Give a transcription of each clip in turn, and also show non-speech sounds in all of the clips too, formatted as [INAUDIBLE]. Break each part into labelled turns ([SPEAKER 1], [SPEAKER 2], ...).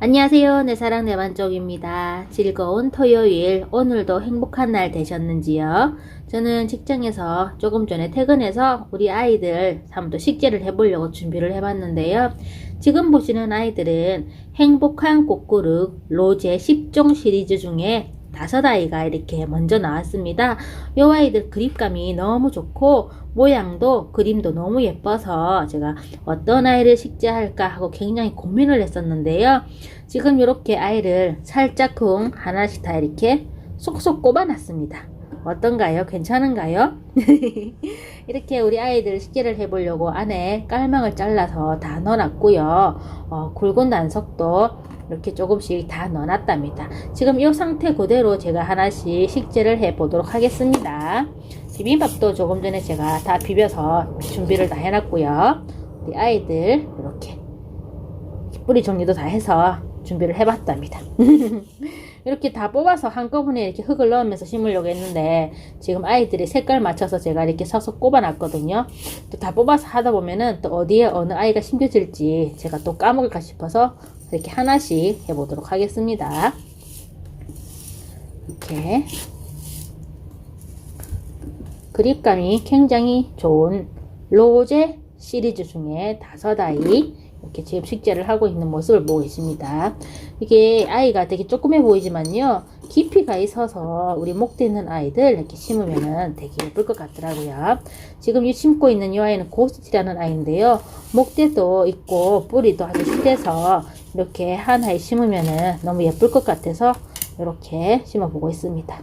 [SPEAKER 1] 안녕하세요. 내 사랑 내 만족입니다. 즐거운 토요일, 오늘도 행복한 날 되셨는지요? 저는 직장에서 조금 전에 퇴근해서 우리 아이들 한번 식재를 해보려고 준비를 해봤는데요. 지금 보시는 아이들은 행복한 꽃그룹 로제 10종 시리즈 중에 다섯 아이가 이렇게 먼저 나왔습니다. 이 아이들 그립감이 너무 좋고 모양도 그림도 너무 예뻐서 제가 어떤 아이를 식재할까 하고 굉장히 고민을 했었는데요. 지금 이렇게 아이를 살짝쿵 하나씩 다 이렇게 쏙쏙 꼽아놨습니다. 어떤가요? 괜찮은가요? [LAUGHS] 이렇게 우리 아이들 식재를 해보려고 안에 깔망을 잘라서 다 넣어놨고요. 어, 굵은 단석도 이렇게 조금씩 다 넣어놨답니다. 지금 이 상태 그대로 제가 하나씩 식재를 해 보도록 하겠습니다. 비빔밥도 조금 전에 제가 다 비벼서 준비를 다 해놨고요. 우리 아이들 이렇게 뿌리 정리도 다 해서 준비를 해봤답니다. [LAUGHS] 이렇게 다 뽑아서 한꺼번에 이렇게 흙을 넣으면서 심으려고 했는데 지금 아이들이 색깔 맞춰서 제가 이렇게 서서 꼽아놨거든요. 또 다 뽑아서 하다 보면은 또 어디에 어느 아이가 심겨질지 제가 또 까먹을까 싶어서 이렇게 하나씩 해보도록 하겠습니다. 이렇게 그립감이 굉장히 좋은 로제 시리즈 중에 다섯 아이 이렇게 지금 식재를 하고 있는 모습을 보고 계십니다. 이게 아이가 되게 조그매 보이지만요. 깊이가 있어서 우리 목대 있는 아이들 이렇게 심으면은 되게 예쁠 것 같더라고요. 지금 이 심고 있는 이 아이는 고스티라는 아이인데요. 목대도 있고 뿌리도 아주 실해서 이렇게 하나에 심으면은 너무 예쁠 것 같아서 이렇게 심어 보고 있습니다.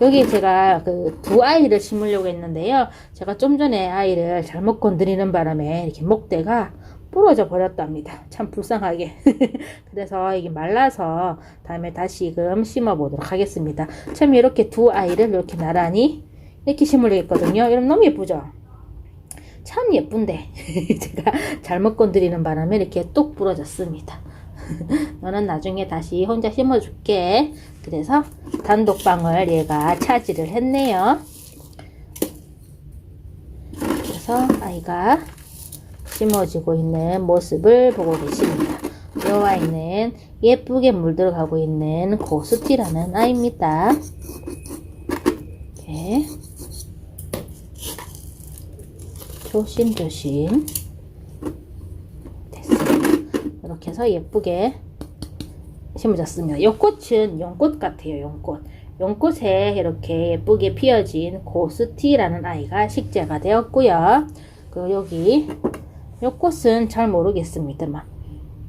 [SPEAKER 1] 여기 제가 그 두 아이를 심으려고 했는데요. 제가 좀 전에 아이를 잘못 건드리는 바람에 이렇게 목대가 부러져 버렸답니다. 참 불쌍하게. [LAUGHS] 그래서 이게 말라서 다음에 다시금 심어 보도록 하겠습니다. 참 이렇게 두 아이를 이렇게 나란히 이렇게 심으려 했거든요. 여러분 너무 예쁘죠? 참 예쁜데 [LAUGHS] 제가 잘못 건드리는 바람에 이렇게 뚝 부러졌습니다. [LAUGHS] 너는 나중에 다시 혼자 심어줄게. 그래서 단독방을 얘가 차지를 했네요. 그래서 아이가 심어지고 있는 모습을 보고 계십니다. 이 아이는 예쁘게 물들어가고 있는 고스티라는 아이입니다. 이렇게 조심조심 됐습니다. 이렇게 해서 예쁘게 심어졌습니다. 이 꽃은 연꽃 같아요. 연꽃. 연꽃에 이렇게 예쁘게 피어진 고스티라는 아이가 식재가 되었고요. 그리고 여기 이 꽃은 잘 모르겠습니다만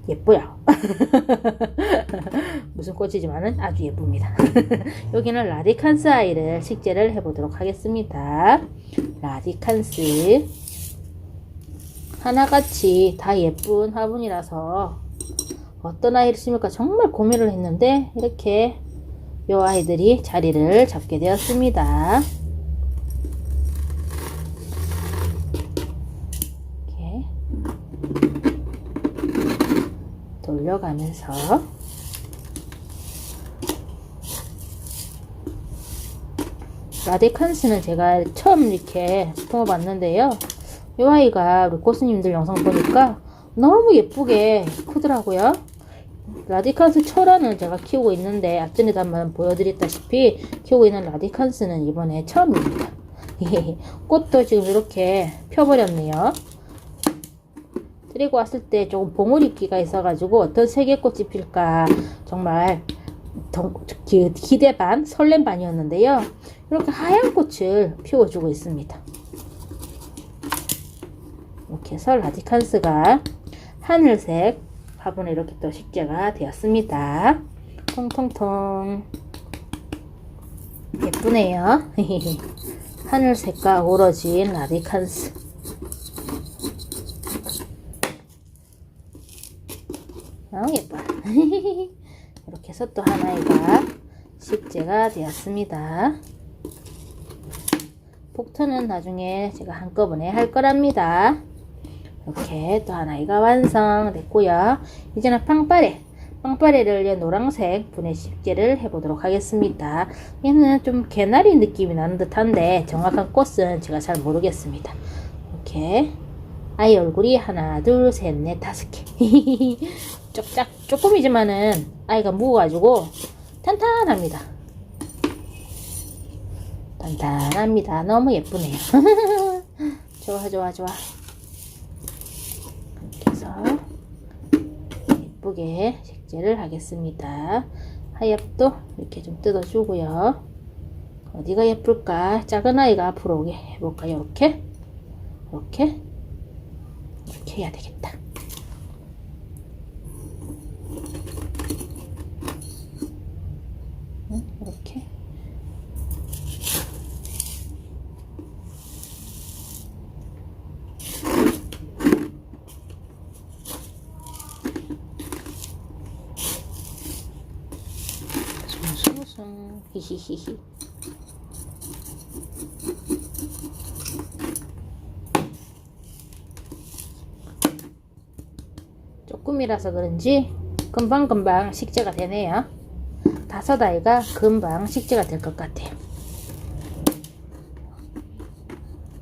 [SPEAKER 1] 예뻐요. [LAUGHS] 무슨 꽃이지만은 아주 예쁩니다. [LAUGHS] 여기는 라디칸스 아이를 식재를 해보도록 하겠습니다. 라디칸스 하나같이 다 예쁜 화분이라서 어떤 아이를 심을까 정말 고민을 했는데 이렇게 이 아이들이 자리를 잡게 되었습니다. 이렇게 돌려가면서 라데칸스는 제가 처음 이렇게 품어봤는데요. 이 아이가 우리 고수님들 영상 보니까 너무 예쁘게 크더라고요. 라디칸스 철화는 제가 키우고 있는데 앞전에도 한번 보여드렸다시피 키우고 있는 라디칸스는 이번에 처음입니다. [LAUGHS] 꽃도 지금 이렇게 펴버렸네요. 들고 왔을 때 조금 봉우리기가 있어가지고 어떤 세계꽃이 필까 정말 기대 반 설렘 반이었는데요. 이렇게 하얀 꽃을 피워주고 있습니다. 이렇게 해서 라디칸스가 하늘색 화분에 이렇게 또 식재가 되었습니다. 통통통 예쁘네요. [LAUGHS] 하늘색과 어우러진 라디칸스 너무 예뻐. [LAUGHS] 이렇게 해서 또 하나가 식재가 되었습니다. 폭탄은 나중에 제가 한꺼번에 할 거랍니다. 이렇게 또 하나가 완성됐고요. 이제는 빵빠레. 빵빠레를 노란색 분해 식재를 해보도록 하겠습니다. 얘는 좀 개나리 느낌이 나는 듯한데 정확한 꽃은 제가 잘 모르겠습니다. 이렇게 아이 얼굴이 하나, 둘, 셋, 넷, 다섯 개. [LAUGHS] 쪽짝 조금이지만은 아이가 무거가지고 탄탄합니다. 단단합니다. 너무 예쁘네요. [LAUGHS] 좋아, 좋아, 좋아. 이렇게 해서 예쁘게 색제를 하겠습니다. 하엽도 이렇게 좀 뜯어주고요. 어디가 예쁠까? 작은 아이가 앞으로 오게 해볼까요? 이렇게? 이렇게? 이렇게 해야 되겠다. 응? 이렇게. 숭숭숭 히히히히. 조금이라서 그런지 금방금방 식재가 되네요. 다섯 아이가 금방 식재가 될 것 같아요.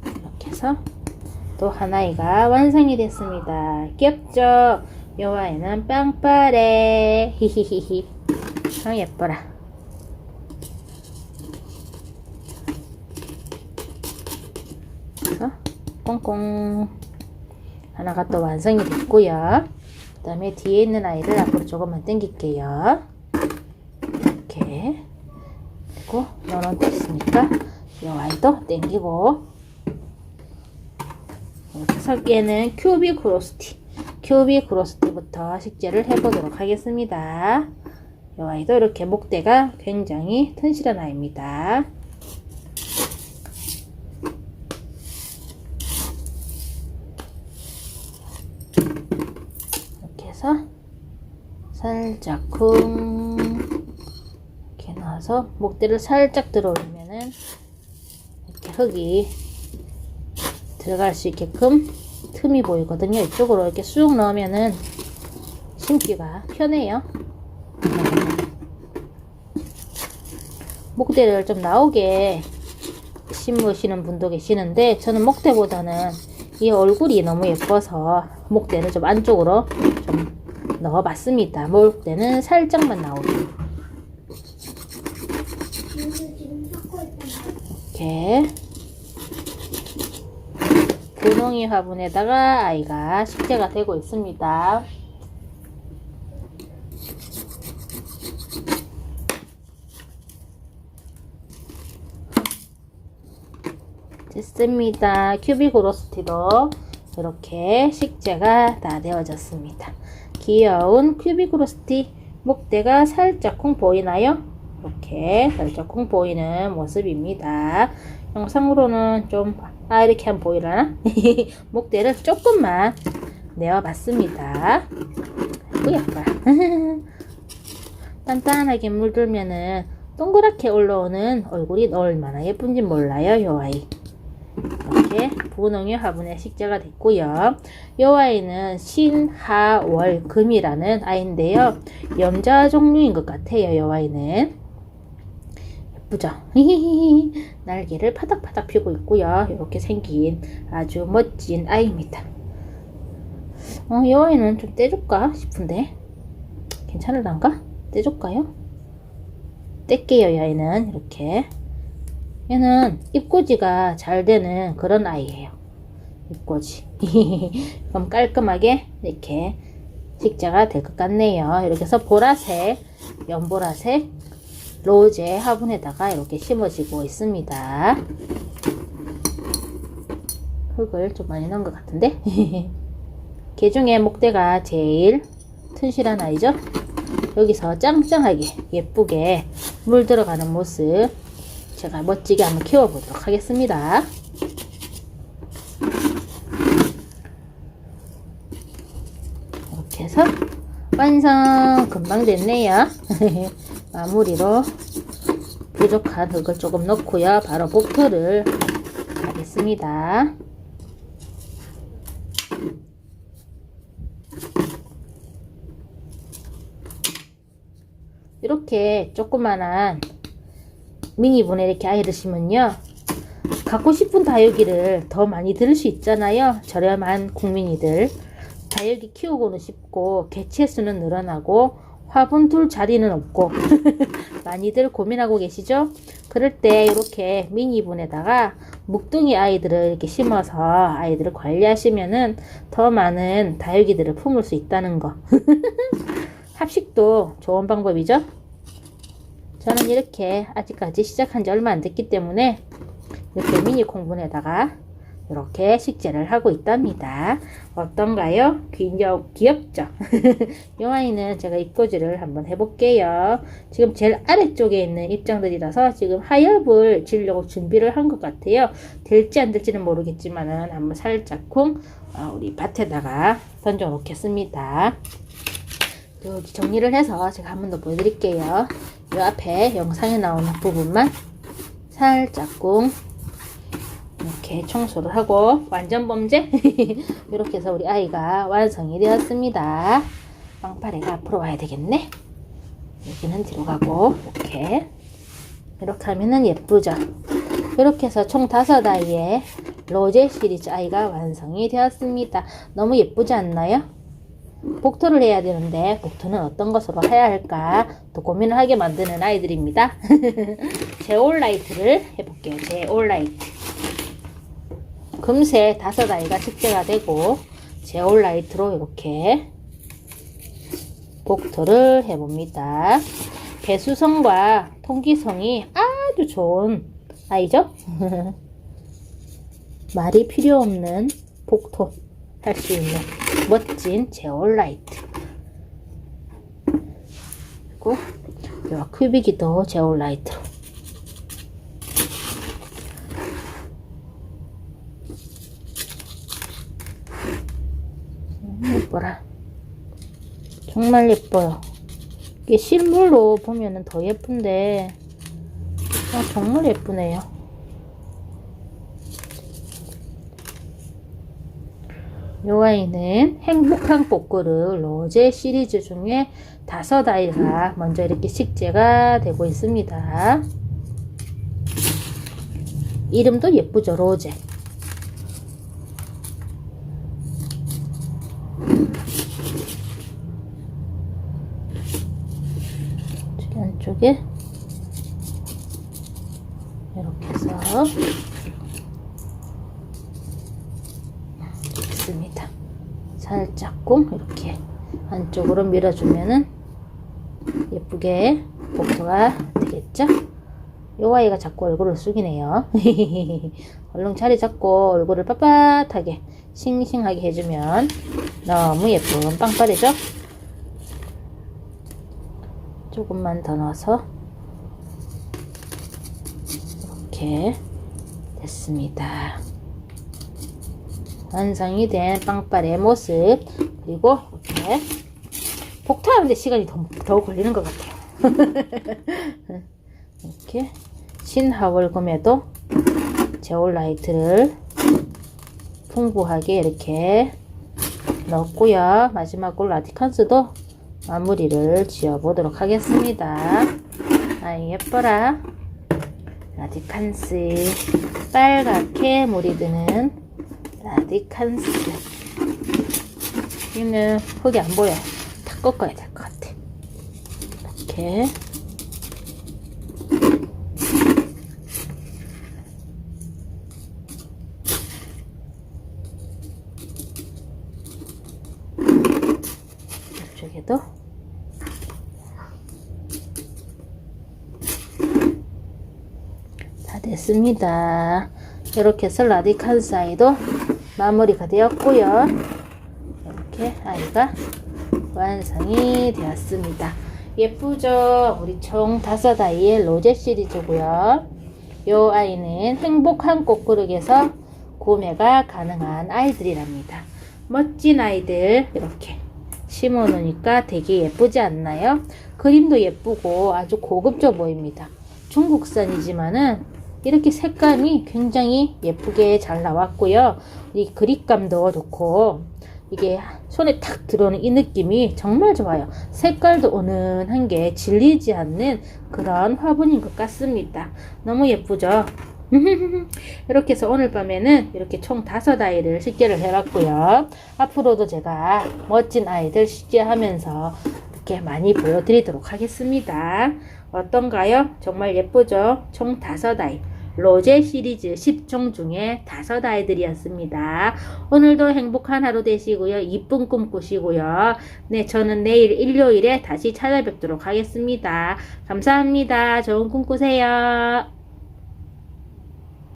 [SPEAKER 1] 이렇게 해서 또 하나이가 완성이 됐습니다. 귀엽죠? 요 아이는 빵빠레. 히히히히. 아 예뻐라 그래서 꽁꽁. 하나가 또 완성이 됐고요. 그 다음에 뒤에 있는 아이를 앞으로 조금만 당길게요. 이렇게. 그리고 너는 됐으니까 이 아이도 당기고. 얘는 큐비 크로스티. 큐비 크로스티부터 식재를 해보도록 하겠습니다. 이 아이도 이렇게 목대가 굉장히 튼실한 아이입니다. 이렇게 해서 쿵 이렇게 넣어서 목대를 살짝 들어 올리면은 이렇게 흙이 들어갈 수 있게끔 틈이 보이거든요. 이쪽으로 이렇게 쑥 넣으면은 심기가 편해요. 목대를 좀 나오게 심으시는 분도 계시는데 저는 목대보다는 이 얼굴이 너무 예뻐서 목대를 좀 안쪽으로 좀 넣어봤습니다. 목대는 살짝만 나오게 이렇게 분홍이 화분에다가 아이가 식재가 되고 있습니다. 됐습니다. 큐빅 그로스티도 이렇게 식재가 다 되어졌습니다. 귀여운 큐빅 그로스티 목대가 살짝 쿵 보이나요? 이렇게 살짝 쿵 보이는 모습입니다. 영상으로는 좀, 아, 이렇게 하면 보이려나? [LAUGHS] 목대를 조금만 내어봤습니다. 예뻐. [LAUGHS] 단단하게 물들면은 동그랗게 올라오는 얼굴이 얼마나 예쁜지 몰라요, 요 아이. 분홍의 화분에 식재가 됐고요. 이 아이는 신하월 금이라는 아이인데요. 염자 종류인 것 같아요. 이 아이는 예쁘죠? 날개를 파닥파닥 펴고 있고요. 이렇게 생긴 아주 멋진 아이입니다. 어, 이 아이는 좀 떼줄까 싶은데 괜찮을란가? 떼줄까요? 뗄게요. 이 아이는 이렇게 얘는 입꼬지가 잘 되는 그런 아이예요. 입꼬지. [LAUGHS] 그럼 깔끔하게 이렇게 식재가 될 것 같네요. 이렇게 해서 보라색, 연보라색 로제 화분에다가 이렇게 심어지고 있습니다. 흙을 좀 많이 넣은 것 같은데? [LAUGHS] 개 중에 목대가 제일 튼실한 아이죠? 여기서 짱짱하게 예쁘게 물 들어가는 모습 제가 멋지게 한번 키워보도록 하겠습니다. 이렇게 해서 완성! 금방 됐네요. [LAUGHS] 마무리로 부족한 흙을 조금 넣고요. 바로 복토를 하겠습니다. 이렇게 조그만한 미니분에 이렇게 아이를 심으면요. 갖고 싶은 다육이를 더 많이 들을 수 있잖아요. 저렴한 국민이들. 다육이 키우고는 싶고 개체 수는 늘어나고 화분 둘 자리는 없고 [LAUGHS] 많이들 고민하고 계시죠? 그럴 때 이렇게 미니분에다가 묵둥이 아이들을 이렇게 심어서 아이들을 관리하시면은 더 많은 다육이들을 품을 수 있다는 거. [LAUGHS] 합식도 좋은 방법이죠? 저는 이렇게 아직까지 시작한 지 얼마 안 됐기 때문에 이렇게 미니 콩분에다가 이렇게 식재를 하고 있답니다. 어떤가요? 귀엽, 귀엽죠? [LAUGHS] 이 아이는 제가 입꼬지를 한번 해볼게요. 지금 제일 아래쪽에 있는 입장들이라서 지금 하엽을 지려고 준비를 한 것 같아요. 될지 안 될지는 모르겠지만은 한번 살짝쿵 어, 우리 밭에다가 던져 놓겠습니다. 여기 정리를 해서 제가 한 번 더 보여드릴게요. 이 앞에 영상에 나오는 부분만 살짝쿵 이렇게 청소를 하고 완전 범죄 [LAUGHS] 이렇게 해서 우리 아이가 완성이 되었습니다. 빵파레가 앞으로 와야 되겠네. 여기는 뒤로 가고 이렇게 이렇게 하면은 예쁘죠. 이렇게 해서 총 다섯 아이의 로제 시리즈 아이가 완성이 되었습니다. 너무 예쁘지 않나요? 복토를 해야 되는데 복토는 어떤 것으로 해야 할까 또 고민을 하게 만드는 아이들입니다. [LAUGHS] 제올라이트를 해볼게요. 제올라이트. 금세 다섯 아이가 식재가 되고 제올라이트로 이렇게 복토를 해봅니다. 배수성과 통기성이 아주 좋은 아이죠? [LAUGHS] 말이 필요 없는 복토 할 수 있는 멋진 제올라이트. 그리고 요 큐빅이도 제올라이트로 음, 예뻐라. 정말 예뻐요. 이게 실물로 보면은 더 예쁜데 아, 정말 예쁘네요 요 아이는 행복한 복그릇 로제 시리즈 중에 다섯 아이가 먼저 이렇게 식재가 되고 있습니다. 이름도 예쁘죠, 로제. 안쪽에 이렇게 해서 있습니다. 살짝 꽁 이렇게 안쪽으로 밀어주면은 예쁘게 복도가 되겠죠? 요 아이가 자꾸 얼굴을 숙이네요. [LAUGHS] 얼른 자리 잡고 얼굴을 빳빳하게 싱싱하게 해주면 너무 예쁜 빵빠레죠? 조금만 더 넣어서 이렇게 됐습니다. 완성이 된 빵빠레의 모습 그리고 이렇게 복토하는데 시간이 더, 더 걸리는 것 같아요. [LAUGHS] 이렇게 신하월금에도 제올라이트를 풍부하게 이렇게 넣었고요. 마지막으로 라디칸스도 마무리를 지어 보도록 하겠습니다. 아이 예뻐라. 라디칸스. 빨갛게 물이 드는 라디칸스 얘는 흙이 안 보여 다 꺾어야 될 것 같아 이렇게 이쪽에도 다 됐습니다. 이렇게 해서 라디칸 사이도 마무리가 되었고요. 이렇게 아이가 완성이 되었습니다. 예쁘죠? 우리 총 다섯 아이의 로제 시리즈고요. 요 아이는 행복한 꽃그릇에서 구매가 가능한 아이들이랍니다. 멋진 아이들 이렇게 심어 놓으니까 되게 예쁘지 않나요? 그림도 예쁘고 아주 고급져 보입니다. 중국산이지만은 이렇게 색감이 굉장히 예쁘게 잘 나왔고요. 이 그립감도 좋고 이게 손에 탁 들어오는 이 느낌이 정말 좋아요. 색깔도 은은한 게 질리지 않는 그런 화분인 것 같습니다. 너무 예쁘죠? [LAUGHS] 이렇게 해서 오늘 밤에는 이렇게 총 다섯 아이를 식재를 해봤고요. 앞으로도 제가 멋진 아이들 식재하면서 이렇게 많이 보여드리도록 하겠습니다. 어떤가요? 정말 예쁘죠? 총 다섯 아이. 로제 시리즈 10종 중에 다섯 아이들이었습니다. 오늘도 행복한 하루 되시고요. 이쁜 꿈 꾸시고요. 네, 저는 내일 일요일에 다시 찾아뵙도록 하겠습니다. 감사합니다. 좋은 꿈 꾸세요.